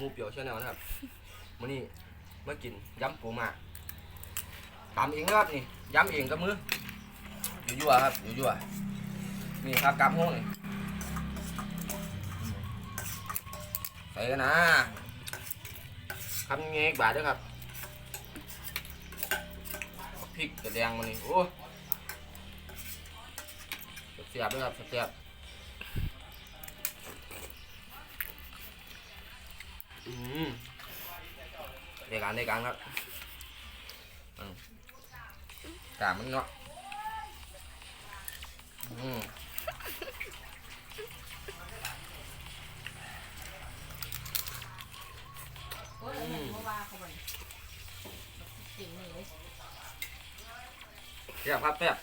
มูเปียวเช่นนั้นนะครับมื้อนี้มากินยำปูมาตำเองนะครับนี่ยำเองกับมืออยู่ยั่วครับอยู่ยั่วนี่ครับกำห้องนี่ใส่กันนะคำเงี้ยบาทด้วยครับพริกกระแดงมานี่โอ้เสียบด้วยครับเสียบ ในการในการครับอืมกามันเนาะอืมเสียบครับแซ่บ